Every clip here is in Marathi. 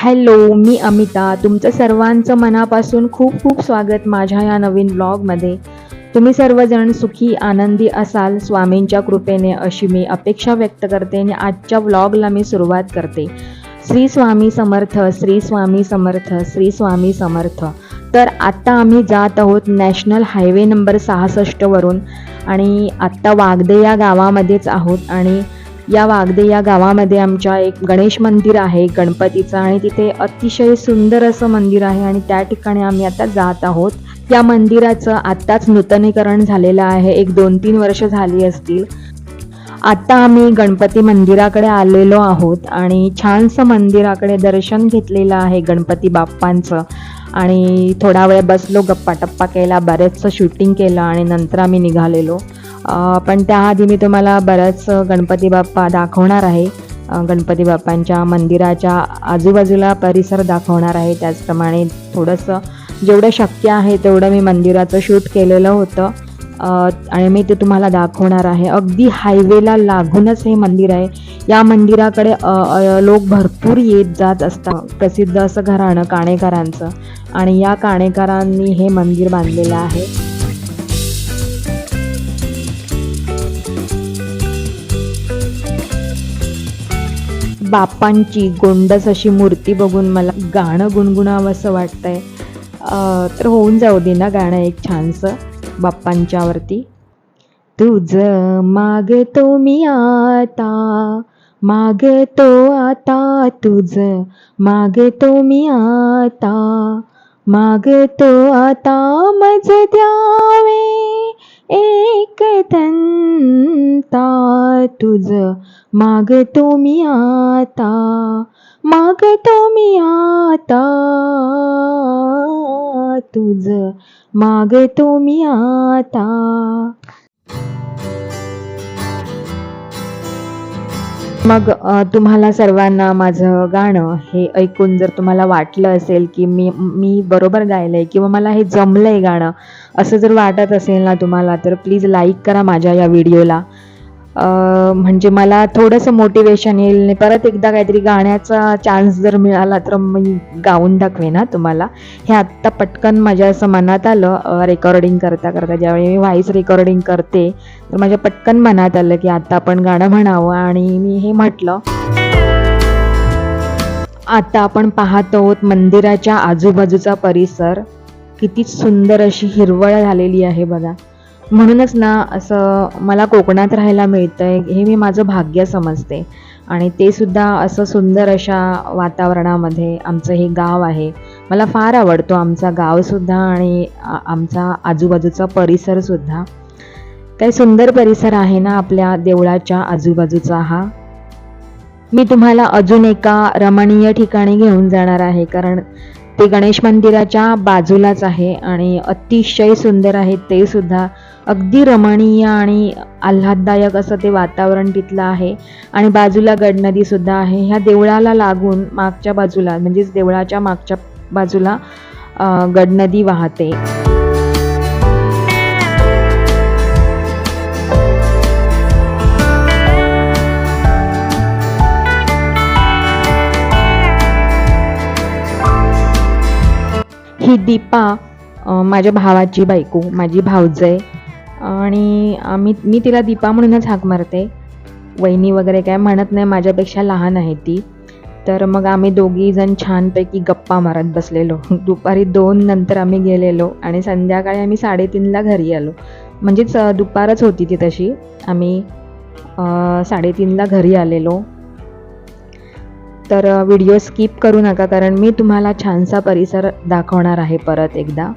हॅलो मी अमिता. तुमचं सर्वांचं मनापासून खूप खूप स्वागत माझ्या या नवीन ब्लॉगमध्ये. तुम्ही सर्वजण सुखी आनंदी असाल स्वामींच्या कृपेने अशी मी अपेक्षा व्यक्त करते आणि आजच्या ब्लॉगला मी सुरुवात करते. श्री स्वामी समर्थ श्री स्वामी समर्थ श्री स्वामी समर्थ. तर आत्ता आम्ही जात आहोत नॅशनल हायवे नंबर सहासष्टवरून आणि आत्ता वागदे या गावामध्येच आहोत आणि या वागदे या गावामध्ये आमच्या एक गणेश मंदिर आहे गणपतीचं आणि तिथे अतिशय सुंदर असं मंदिर आहे आणि त्या ठिकाणी आम्ही आता जात आहोत. या मंदिराचं आत्ताच नूतनीकरण झालेलं आहे एक दोन तीन वर्ष झाली असतील. आत्ता आम्ही गणपती मंदिराकडे आलेलो आहोत आणि छानसं मंदिराकडे दर्शन घेतलेलं आहे गणपती बाप्पांचं. आणि थोडा वेळ बसलो गप्पा टप्पा केला बरेचसं शूटिंग केलं आणि नंतर आम्ही निघालेलो. पण त्याआधी मी तुम्हाला बरंच गणपती बाप्पा दाखवणार आहे. गणपती बाप्पांच्या मंदिराच्या आजूबाजूला परिसर दाखवणार आहे. त्याचप्रमाणे थोडंसं जेवढं शक्य आहे तेवढं मी मंदिराचं शूट केलेलं होतं. आणि मी ते तुम्हाला दाखवणार आहे. अगदी हायवेला लागूनच हे मंदिर आहे. या मंदिराकडे लोक भरपूर येत जात असतात. प्रसिद्ध असं घराणं काणेकरांचं. आणि या काणेकरांनी हे मंदिर बांधलेलं आहे. बाप्पांची गोंडस अशी मूर्ती बघून मला गाणं गुणगुणावं असं वाटतंय. तर होऊन जाऊ दे ना गाणं एक छानसं बाप्पांच्यावरती. तुझ मागतो मी आता मागतो आता तुझ मागतो मी आता मागतो आता मज द्यावे. एक तंता तुझ मागतो मी आता मागतो मी आता. तुझ मागतो मी आता. मग तुम्हाला सर्वांना माझं गाणं हे ऐकून जर तुम्हाला वाटलं असेल की मी मी बरोबर गायलंय किंवा मला हे जमलंय गाणं असं जर वाटत असेल ना तुम्हाला तर प्लीज लाईक करा माझ्या या व्हिडिओला. म्हणजे मला थोडंसं मोटिवेशन येईल परत एकदा काहीतरी गाण्याचा चान्स जर मिळाला तर मी गाऊन दाखवेन ना तुम्हाला. हे आत्ता पटकन माझ्या असं मनात आलं रेकॉर्डिंग करता करता. ज्यावेळी मी व्हॉइस रेकॉर्डिंग करते तर माझ्या पटकन मनात आलं की आत्ता आपण गाणं म्हणावं आणि मी हे म्हटलं. आता आपण पाहत आहोत मंदिराच्या आजूबाजूचा परिसर. किती सुंदर अशी हिरवळ झालेली आहे बघा. म्हणूनच ना असं मला कोकणात राहायला मिळतं आहे हे मी माझं भाग्य समजते. आणि ते सुद्धा असं सुंदर अशा वातावरणामध्ये आमचं हे गाव आहे. मला फार आवडतो आमचा गावसुद्धा आणि आमचा आजूबाजूचा परिसरसुद्धा काही सुंदर परिसर आहे ना आपल्या देवळाच्या आजूबाजूचा हा. मी तुम्हाला अजून एका रमणीय ठिकाणी घेऊन जाणार आहे कारण ते गणेश मंदिराच्या बाजूलाच आहे आणि अतिशय सुंदर आहे ते सुद्धा अगदी रमणीय आणि आल्हाददायक असं ते वातावरण तिथलं आहे. आणि बाजूला गडनदीसुद्धा आहे. ह्या देवळाला लागून मागच्या बाजूला म्हणजेच देवळाच्या मागच्या बाजूला गडनदी वाहते. ही दीपा माझ्या भावाची बायको माझी भावजय आणि आम्ही मी तिला दीपा म्हणूनच हाक मारते. वहिनी वगैरे काय म्हणत नाही माझ्यापेक्षा लहान आहे ती. तर मग आम्ही दोघी जण छानपैकी गप्पा मारत बसलेलो. दुपारी दोन नंतर आम्ही गेलेलो आणि संध्याकाळी आम्ही साडेतीनला घरी आलो. म्हणजेच दुपारच होती ती तशी. आम्ही साडेतीनला घरी आलेलो. तर व्हिडिओ स्किप करू नका कारण मी तुम्हाला छानसा परिसर दाखवणार आहे परत एकदा.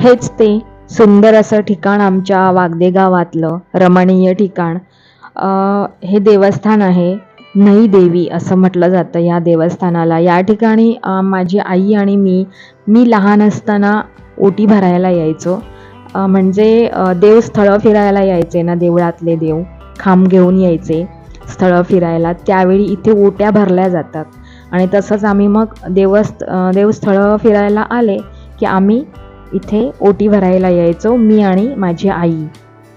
हेच ते सुंदर असं ठिकाण आमच्या वागदे गावातलं रमणीय ठिकाण. हे देवस्थान आहे नई देवी असं म्हटलं जातं या देवस्थानाला. या ठिकाणी माझी आई आणि मी मी लहान असताना ओटी भरायला यायचो. म्हणजे देवस्थळं फिरायला यायचे ना देवळातले देव खांब घेऊन यायचे स्थळं फिरायला. त्यावेळी इथे ओट्या भरल्या जातात. आणि तसंच आम्ही मग देवस्थ देवस्थळं फिरायला आले की आम्ही इथे ओटी भरायला यायचो मी आणि माझी आई.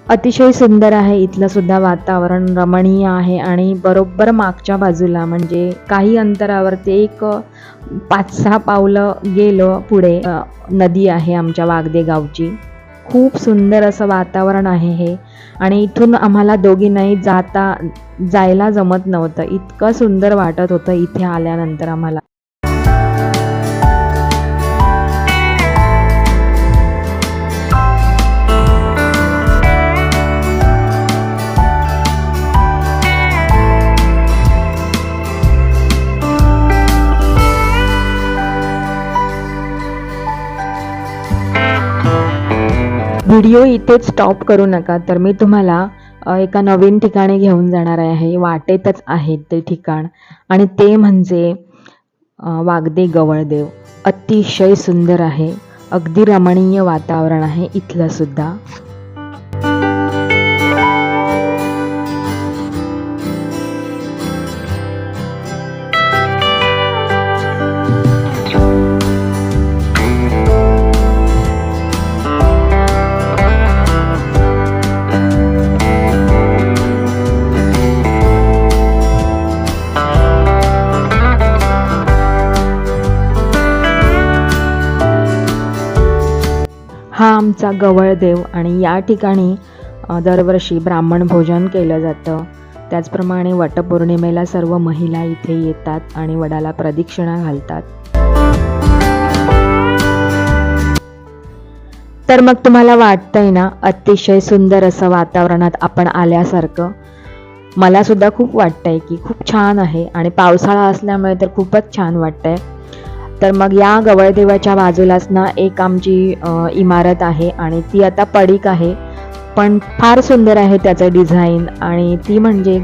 अतिशय सुंदर आहे इथलं सुद्धा वातावरण रमणीय आहे आणि बरोबर मागच्या बाजूला म्हणजे काही अंतरावरती एक पाच सहा पावलं गेलं पुढे नदी आहे आमच्या वागदे गावची. खूप सुंदर असं वातावरण आहे हे आणि इथून आम्हाला दोघींनाही जाता जायला जमत नव्हतं. इतकं सुंदर वाटत होतं इथे आल्यानंतर आम्हाला. व्हिडिओ इथेच स्टॉप करू नका. तर मी तुम्हाला एका नवीन ठिकाणी घेऊन जाणार आहे. वाटेतच आहे ते ठिकाण. आणि ते म्हणजे वागदे गवळदेव. अतिशय सुंदर आहे. अगदी रमणीय वातावरण आहे इथलं देवीचा गवळदेव आणि या ठिकाणी दरवर्षी ब्राह्मण भोजन केलं जातं. त्याचप्रमाणे वटपौर्णिमेला सर्व महिला इथे येतात आणि वडाला प्रदक्षिणा घालतात. तर मग तुम्हाला वाटतंय ना अतिशय सुंदर असं वातावरणात आपण आल्यासारखं? मला सुद्धा खूप वाटतंय की खूप छान आहे आणि पावसाळा असल्यामुळे तर खूपच छान वाटतंय. तर मग या गवळदेवाच्या बाजूलाच ना एक आमची इमारत आहे आणि ती आता पडीक आहे. पण फार सुंदर आहे त्याचं डिझाईन आणि ती म्हणजे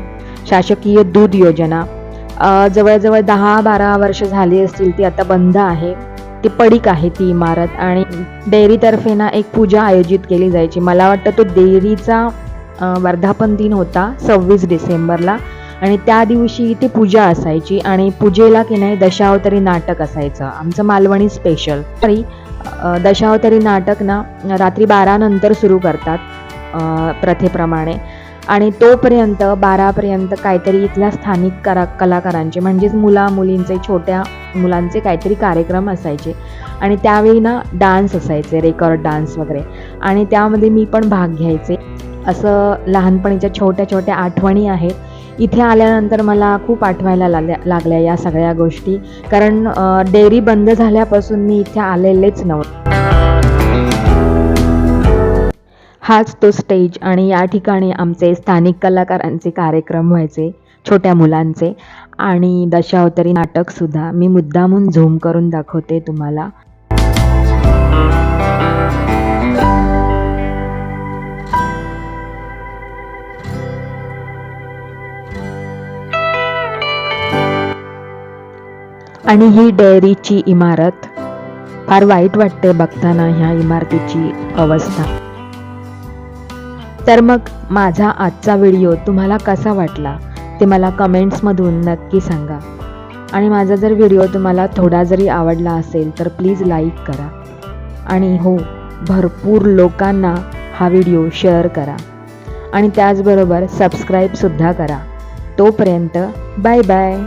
शासकीय दूध योजना. जवळजवळ दहा बारा वर्ष झाली असतील ती आता बंद आहे. ती पडीक आहे ती इमारत आणि डेअरीतर्फे ना एक पूजा आयोजित केली जायची. मला वाटतं तो डेअरीचा वर्धापन दिन होता सव्वीस डिसेंबरला. आणि त्या दिवशी ती पूजा असायची आणि पूजेला की नाही दशावतारी नाटक असायचं. आमचं मालवणी स्पेशल तरी दशावतारी नाटक ना रात्री बारानंतर सुरू करतात प्रथेप्रमाणे. आणि तोपर्यंत बारापर्यंत काहीतरी इथल्या स्थानिक करा कलाकारांचे म्हणजेच मुला मुलींचे छोट्या मुलांचे काहीतरी कार्यक्रम असायचे. आणि त्यावेळी ना डान्स असायचे रेकॉर्ड डान्स वगैरे. आणि त्यामध्ये मी पण भाग घ्यायचे. असं लहानपणीच्या छोट्या छोट्या आठवणी आहेत. इथे आल्यानंतर मला खूप आठवायला लागल्या लागल्या या सगळ्या गोष्टी. कारण डेअरी बंद झाल्यापासून मी इथे आलेलेच नव्हते. हाच तो स्टेज आणि या ठिकाणी आमचे स्थानिक कलाकारांचे कार्यक्रम व्हायचे छोट्या मुलांचे. आणि दशावतारी नाटकसुद्धा मी मुद्दामून झूम करून दाखवते तुम्हाला. आणि ही डेअरीची इमारत. फार वाईट वाटते बघताना ह्या इमारतीची अवस्था. तर मग माझा आजचा व्हिडिओ तुम्हाला कसा वाटला? ते मला कमेंट्समधून नक्की सांगा. आणि माझा जर व्हिडिओ तुम्हाला थोडा जरी आवडला असेल तर प्लीज लाईक करा. आणि हो भरपूर लोकांना हा व्हिडिओ शेअर करा. आणि त्याचबरोबर सबस्क्राईबसुद्धा करा. तोपर्यंत बाय बाय.